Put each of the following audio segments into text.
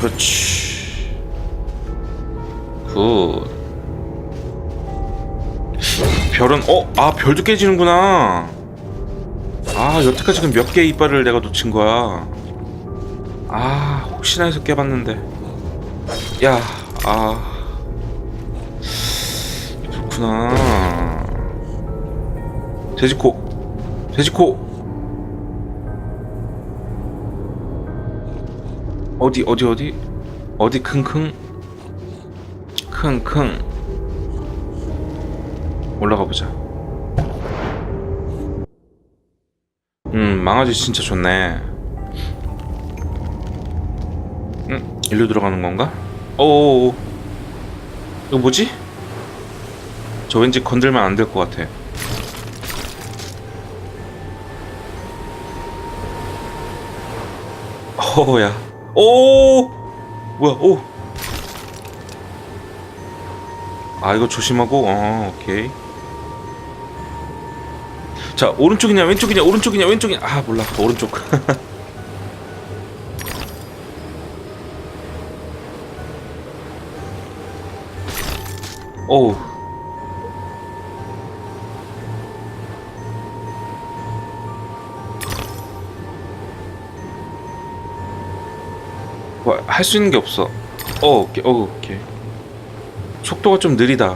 그렇지. 굿. 별은 어? 아 별도 깨지는구나. 아 여태까지 그럼 몇 개의 이빨을 내가 놓친 거야. 아 혹시나 해서 깨봤는데. 야, 아 그렇구나. 돼지코, 돼지코. 어디 어디 어디 어디 킁킁 킁킁 올라가 보자. 음 망아지 진짜 좋네. 음 일로 들어가는 건가? 오 이거 뭐지? 저 왠지 건들면 안 될 것 같아. 어야. 오! 뭐야? 오. 아 이거 조심하고. 어, 오케이. 자 오른쪽이냐 왼쪽이냐 오른쪽이냐 왼쪽이냐 아 몰라 오른쪽 오 할 수 있는 게 없어. 어 오케이 어 오케이. 속도가 좀 느리다.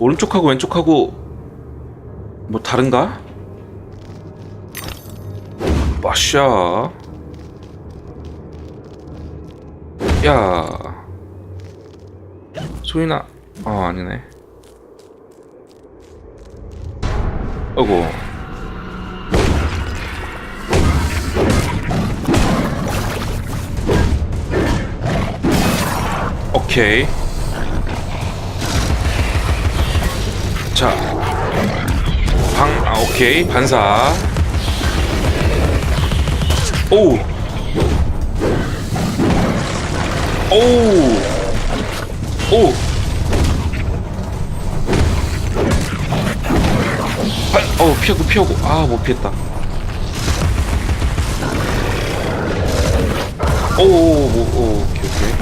오른쪽하고 왼쪽하고 뭐 다른가? 빠샤. 야. 소리나 아 아니네. 어구 오케이 자, 방, 아, 오케이, 반사. 오우. 오우. 오. 반, 어, 피하고, 피하고. 아, 못 피했다. 오, 오, 오, 오, 오케이, 오케이.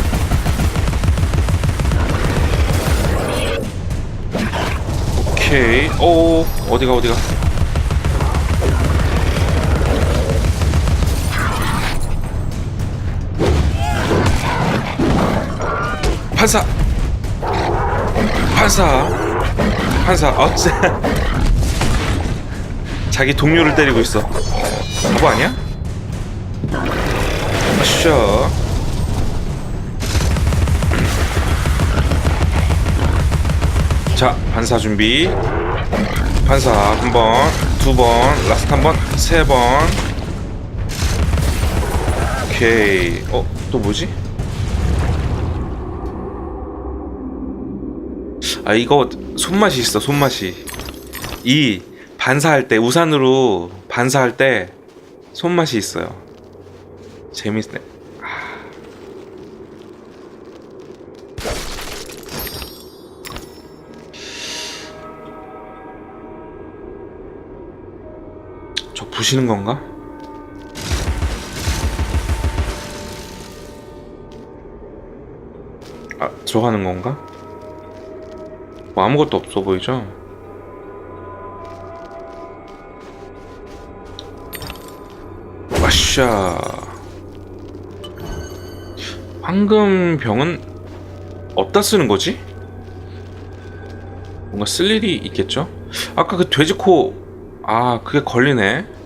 오케이. 오, 어디가 어디가? 판사. 판사. 판사. 어째? 자기 동료를 때리고 있어. 바보 아니야? 아쇼. 자, 반사 준비. 반사 한 번, 두 번, 라스트 한 번, 세 번. 오케이. 어, 또 뭐지? 아, 이거 손맛이 있어, 손맛이. 이 반사할 때, 우산으로 반사할 때 손맛이 있어요. 재밌네. 부시는 건가? 아, 들어가는 건가? 뭐 아무것도 없어 보이죠? 와샤 황금 병은 어디다 쓰는 거지? 뭔가 쓸 일이 있겠죠? 아까 그 돼지코 아, 그게 걸리네.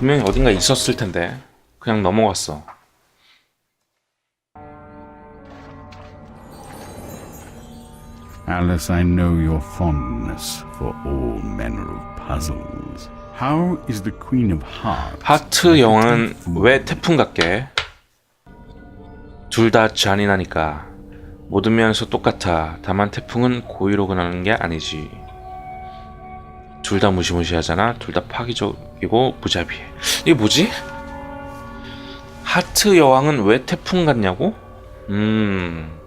분명히 어딘가 있었을 텐데. 그냥 넘어갔어. Alice, I know your fondness for all manner of puzzles. How is the Queen of Hearts? 하트 영화는 왜 태풍 같게? 둘 다 잔인하니까. 모든 면에서 똑같아. 다만 태풍은 고의로 그러는 게 아니지. 둘 다 무시무시하잖아. 둘 다 파기적이고 무자비해. 이게 뭐지? 하트 여왕은 왜 태풍 같냐고? 음.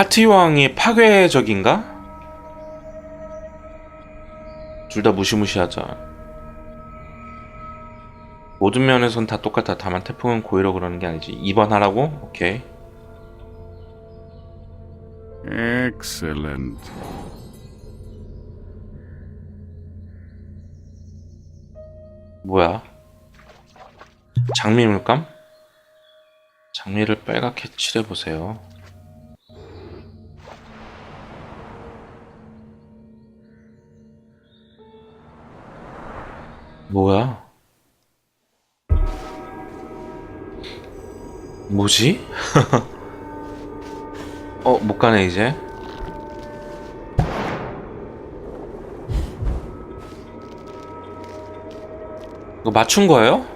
하트 여왕이 파괴적인가? 둘 다 무시무시하자. 모든 면에선 다 똑같아. 다만 태풍은 고의로 그러는 게 아니지. 2번 하라고? 오케이. Excellent. 뭐야? 장미 물감? 장미를 빨갛게 칠해보세요. 뭐야? 뭐지? 어, 못 가네, 이제. 이거 맞춘 거예요?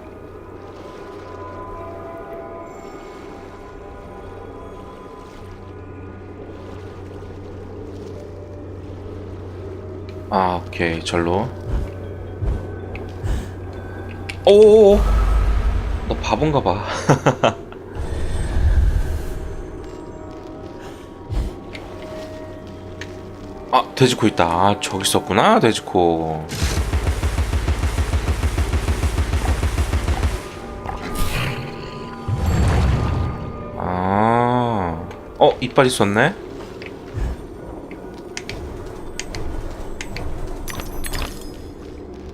아, 오케이. 절로. 오오오. 너 바본가 봐. 아, 돼지코 있다. 아, 저기 있었구나, 돼지코. 아, 어, 이빨 있었네?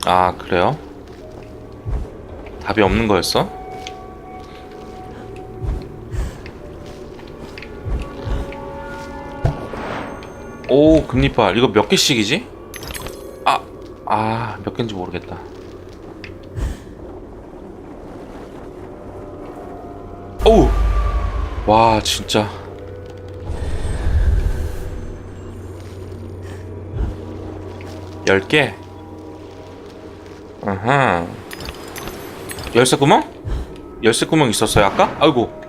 아, 그래요? 답이 없는 거였어? 오, 금리빨. 이거 몇 개씩이지? 아, 아, 몇 개인지 모르겠다. 오우! 와, 진짜. 열 개? 아하. 열쇠 구멍? 열쇠 구멍 있었어요, 아까? 아이고.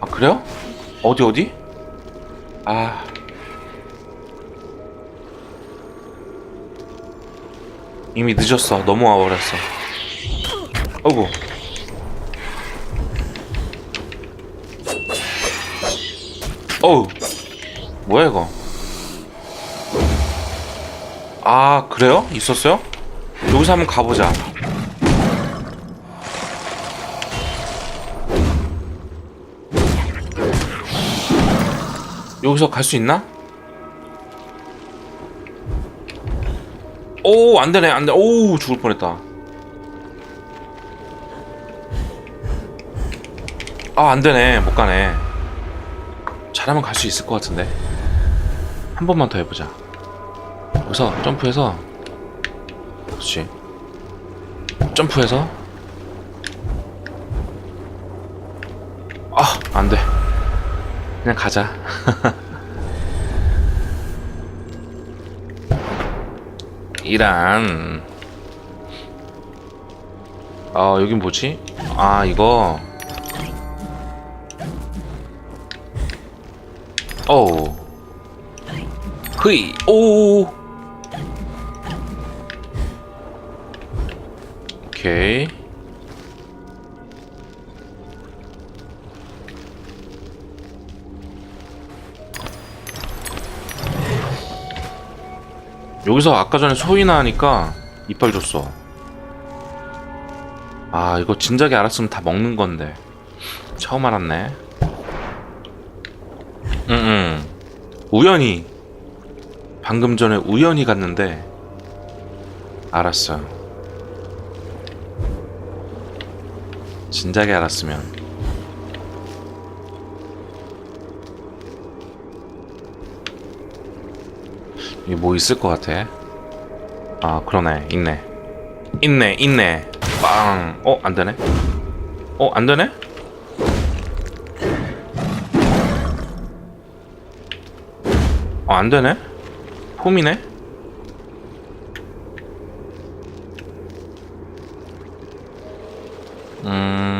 아, 그래요? 어디, 어디? 아. 이미 늦었어. 너무 와버렸어. 아이고. 어우 뭐야 이거 아 그래요? 있었어요? 여기서 한번 가보자 여기서 갈 수 있나? 오 안되네 안돼. 오 죽을 뻔했다. 아 안되네. 못가네. 잘하면 갈 수 있을 것 같은데. 한 번만 더 해보자. 여기서 점프해서. 그렇지. 점프해서. 아 안돼 그냥 가자. 이란. 아 여긴 뭐지? 아 이거. 어우 흐이. 오. 오케이 여기서 아까 전에 소리나 하니까 이빨 줬어. 아 이거 진작에 알았으면 다 먹는 건데. 처음 알았네. 응응. 우연히 방금 전에 우연히 갔는데 알았어. 진작에 알았으면 여기 뭐 있을 것 같아 아 그러네 있네 있네 있네 빵 어? 안되네 어? 안되네? 어, 안 되네? 폼이네? 음.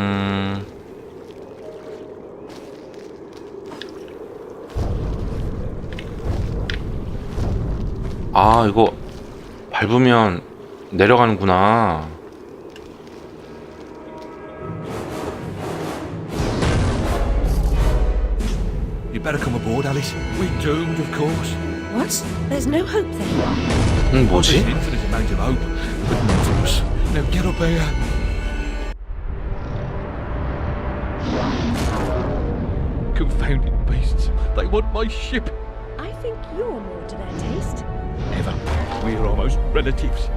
아, 이거 밟으면 내려가는구나. You better come aboard, Alice. We're doomed, of course. What? There's no hope then? 응 There's 뭐지? an infinite amount of hope, but none for us. Now get up here. Confounded beasts. They want my ship. I think you're more to their taste. Never. We're almost relatives.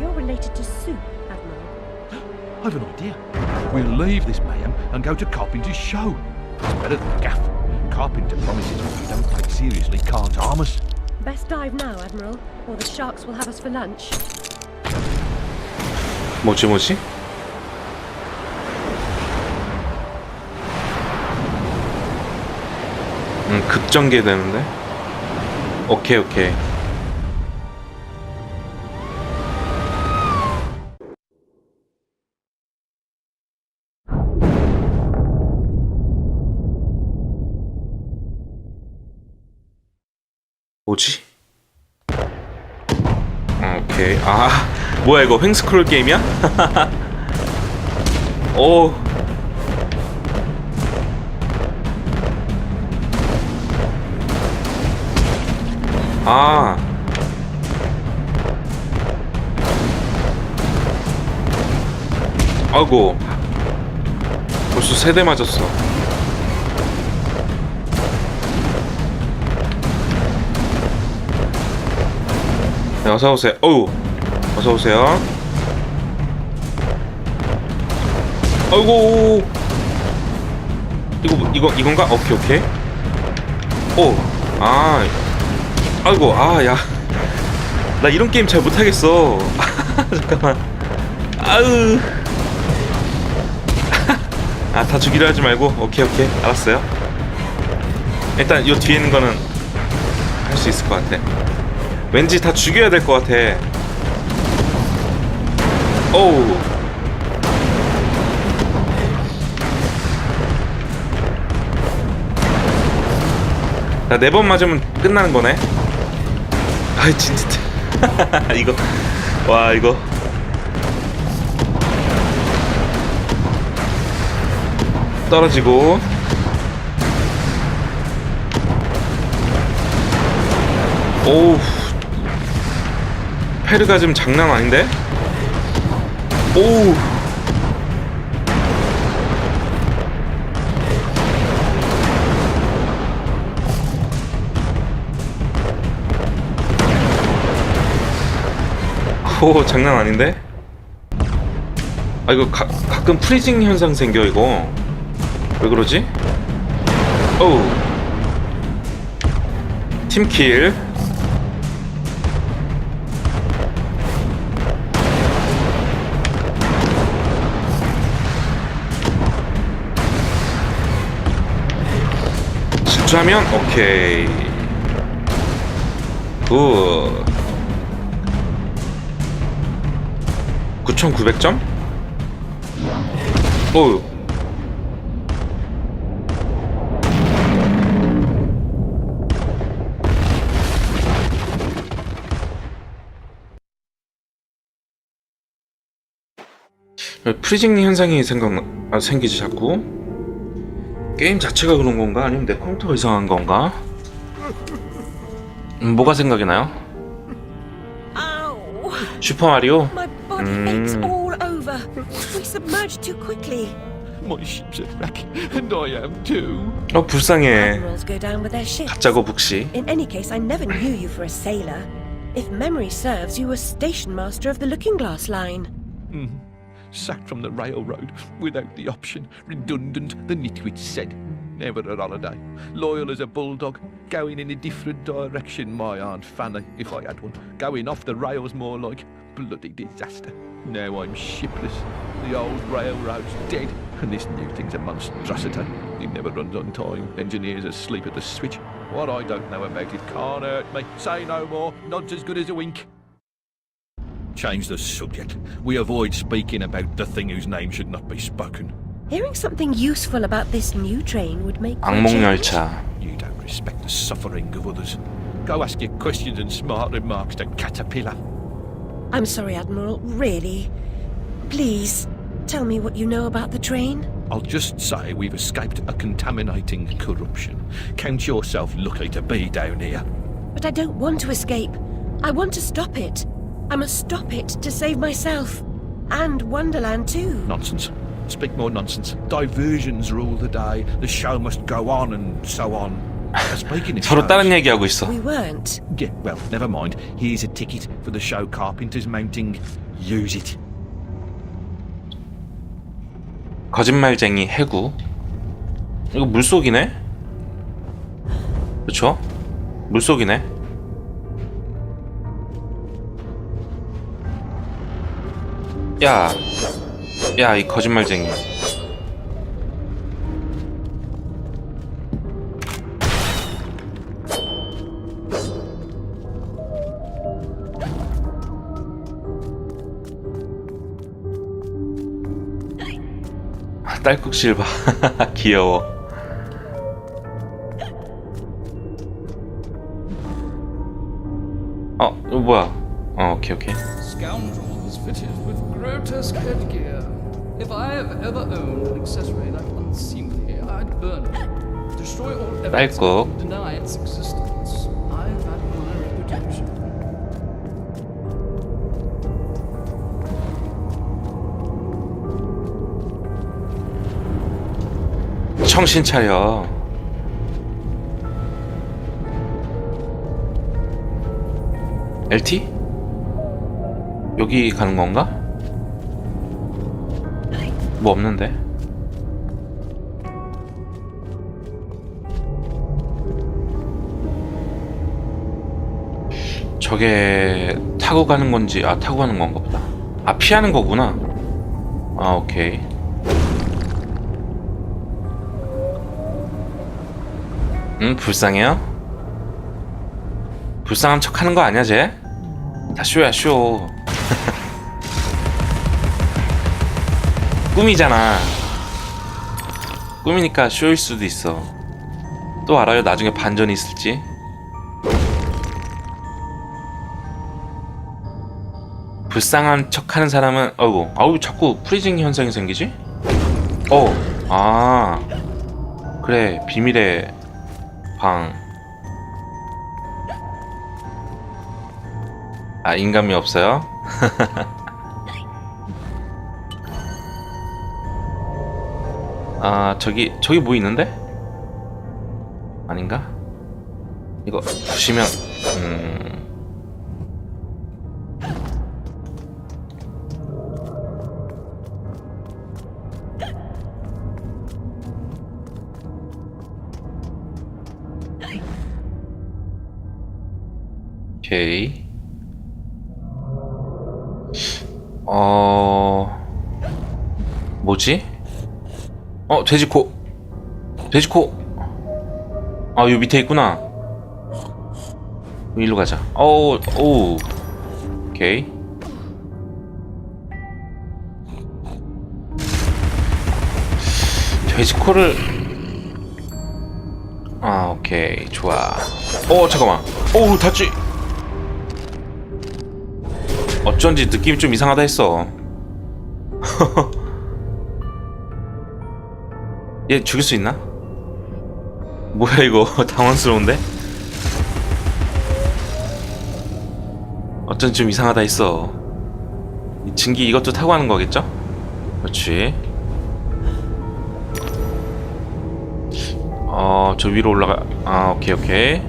You're related to Soup, Admiral. I've an idea. We'll leave this mayhem and go to Carpenter's show. It's better than Gaff. Carpenter promises what we don't take seriously can't harm us. Best dive now, Admiral, or the sharks will have us for lunch. 뭐지 뭐지? 음 급전개 되는데? 오케이 오케이 뭐지? 어, 오케이 아 뭐야 이거 횡스크롤 게임이야? 오 아. 아이고. 벌써 세대 맞았어. 네, 어서 오세요. 어우. 어서 오세요. 아이고. 이거 이거 이건가? 오케이 오케이. 오. 아. 아이고 아 야 나 이런 게임 잘 못하겠어 잠깐만 아으 아 다 죽이려 하지 말고 오케이 오케이 알았어요 일단 요 뒤에 있는 거는 할 수 있을 것 같아 왠지 다 죽여야 될 것 같아. 오우. 나 네 번 맞으면 끝나는 거네. 아이 진짜. 이거. 와 이거. 떨어지고. 오우 페르가 지금 장난 아닌데? 오우 오 장난 아닌데? 아 이거 가, 가끔 프리징 현상 생겨 이거 왜 그러지? 오우 팀킬 주하면 오케이 굿 9,900점? 어우. 프리징 현상이 생각 아, 생기지 자꾸 게임 자체가 그런 건가 아니면 내 컴퓨터가 이상한 건가 음, 뭐가 생각이 나요? 슈퍼 마리오 My body aches Mm. all over. We submerged too quickly. My ship's a wreck, and I am too. 어 불쌍해 Admirals go down with their ships. 가짜고 북시 In any case, I never knew you for a sailor. If memory serves, you were station master of the Looking Glass line. Sacked from the railroad without the option. Redundant, the nitwit said. Never a holiday. Loyal as a bulldog. Going in a different direction, my Aunt Fanny, if I had one. Going off the rails more like. Bloody disaster. Now I'm shipless. The old railroad's dead. And this new thing's a monstrosity. It never runs on time. Engineers asleep at the switch. What I don't know about it can't hurt me. Say no more. Nod's as good as a wink. Change the subject. We avoid speaking about the thing whose name should not be spoken. Hearing something useful about this new train would make you change. 악몽열차 You don't respect the suffering of others. Go ask your questions and smart remarks to Caterpillar. I'm sorry, Admiral. Really. Please, tell me what you know about the train. I'll just say we've escaped a contaminating corruption. Count yourself lucky to be down here. But I don't want to escape. I want to stop it. I must stop it to save myself. And Wonderland too. Nonsense. Speak more nonsense. Diversions rule the day. The show must go on and so on. Uh, Speaking of 서로 shows, 다른 얘기하고 있어. We weren't. Yeah, well, never mind. Here's a ticket for the show Carpenter's mounting. Use it. 거짓말쟁이 해구. 이거 물속이네? 그쵸? 물속이네. 야, 야, 이 거짓말쟁이. 딸꾹질 봐. 귀여워. Reputation. 정신 차려. LT? 여기 가는 건가? 뭐 없는데? 저게 타고 가는 건지 아 타고 가는 건가 보다. 아 피하는 거구나. 아 오케이. 응 불쌍해요? 불쌍한 척 하는 거 아니야 쟤? 다 쇼야 쇼 꿈이잖아 꿈이니까 쇼일 수도 있어 또 알아요 나중에 반전이 있을지 불쌍한 척 하는 사람은 어이구 아우 자꾸 프리징 현상이 생기지? 어 아 그래 비밀의 방. 아, 인감이 없어요? 아, 저기, 저기 뭐 있는데? 아닌가? 이거 보시면, 음. 오케이. 어 뭐지? 어 돼지코. 돼지코. 아 여기 밑에 있구나. 일로 가자. 어우 오. 오케이. 돼지코를. 아 오케이. 좋아. 어 잠깐만. 어우 닿지 어쩐지 느낌이 좀 이상하다 했어. 얘 죽일 수 있나? 뭐야 이거 당황스러운데? 어쩐지 좀 이상하다 했어. 이 증기 이것도 타고 하는 거겠죠? 그렇지. 어, 저 위로 올라가. 아, 오케이, 오케이.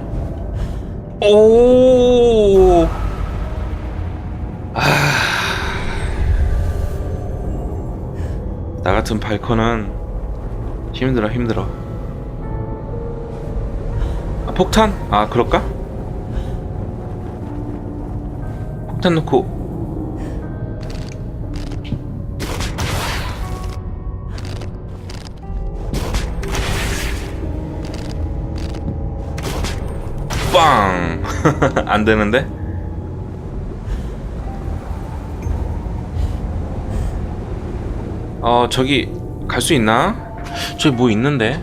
오! 나 같은 발커는 힘들어 힘들어 아, 폭탄? 아 그럴까? 폭탄 넣고 빵! 안 되는데? 어 저기 갈 수 있나? 저기 뭐 있는데?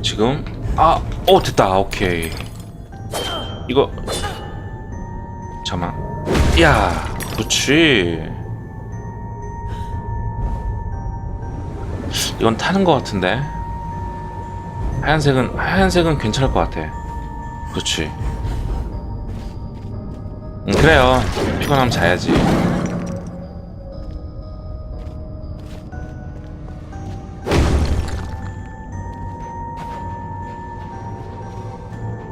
지금? 아 어 됐다. 오케이. 이거. 잠만. 야 그렇지. 이건 타는 것 같은데. 하얀색은 하얀색은 괜찮을 것 같아. 그렇지. 음, 그래요. 피곤하면 자야지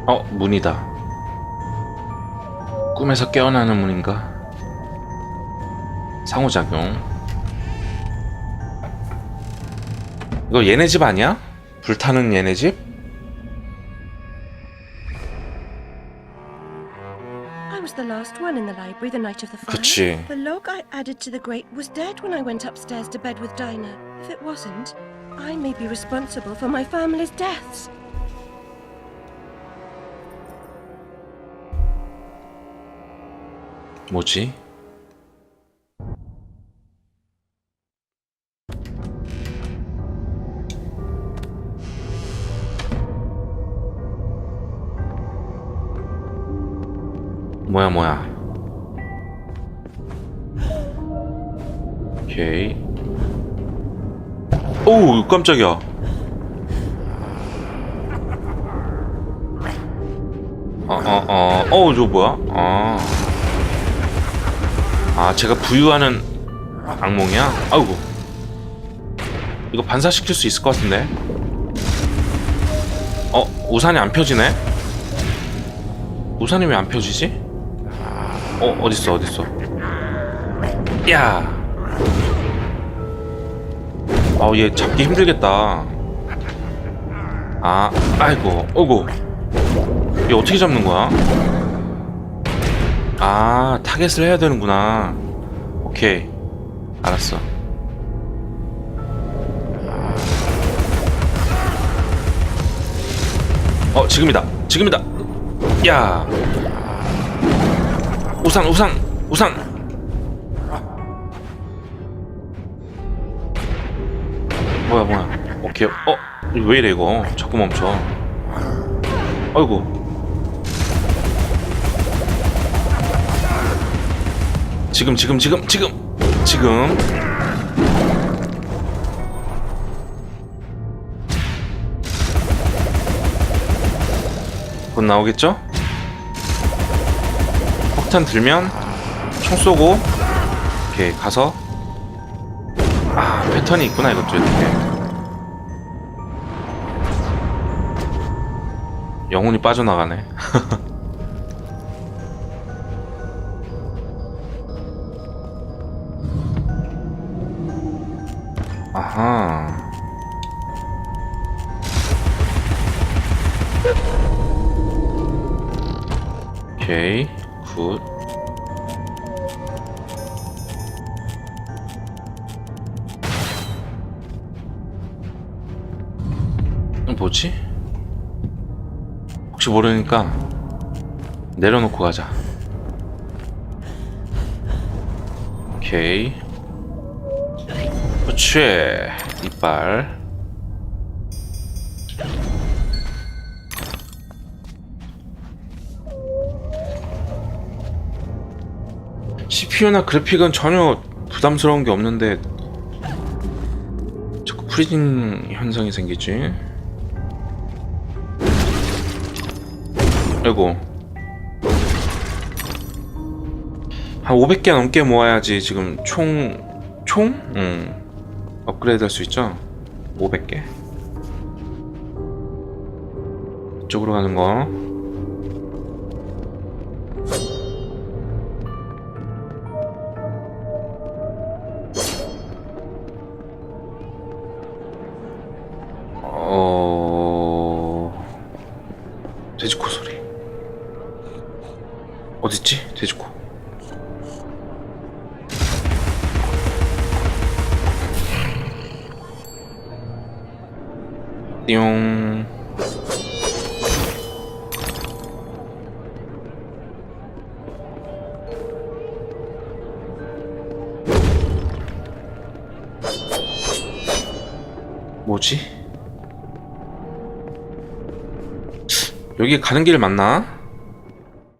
어 문이다 꿈에서 깨어나는 문인가 상호작용 이거 얘네 집 아니야? 불타는 얘네 집? The last one in the library the night of the fire. 그치. The log I added to the grate was dead when I went upstairs to bed with Dinah. If it wasn't, I may be responsible for my family's deaths. 뭐지? 뭐야 뭐야? 오케이. 오우 깜짝이야. 어어어. 어우 저거 뭐야? 아 아, 제가 부유하는 악몽이야? 아이고. 이거 반사시킬 수 있을 것 같은데. 어, 우산이 안 펴지네? 우산이 왜 안 펴지지? 어, 어딨어, 어딨어. 야! 아, 얘 잡기 힘들겠다. 아, 아이고, 어이구. 얘 어떻게 잡는 거야? 아, 타겟을 해야 되는구나. 오케이. 알았어. 어, 지금이다. 지금이다. 야. 우산, 우산, 우산. 뭐야, 뭐야. 오케이. 어, 이거 왜 이래, 이거. 자꾸 멈춰. 아이고. 지금 지금 지금 지금 지금. 곧 나오겠죠? 폭탄 들면 총 쏘고 이렇게 가서. 아 패턴이 있구나 이것도 이렇게. 영혼이 빠져나가네 혹시 모르니까 내려놓고 가자. 오케이. 그렇지 이빨 CPU나 그래픽은 전혀 부담스러운 게 없는데 자꾸 프리징 현상이 생기지 아이고 한 500개 넘게 모아야지 지금 총 총? 응. 업그레이드 할 수 있죠? 500개. 이쪽으로 가는 거. 어... 돼지코 소리. 어딨지? 돼지코. 띠용 뭐지? 여기 가는 길 맞나?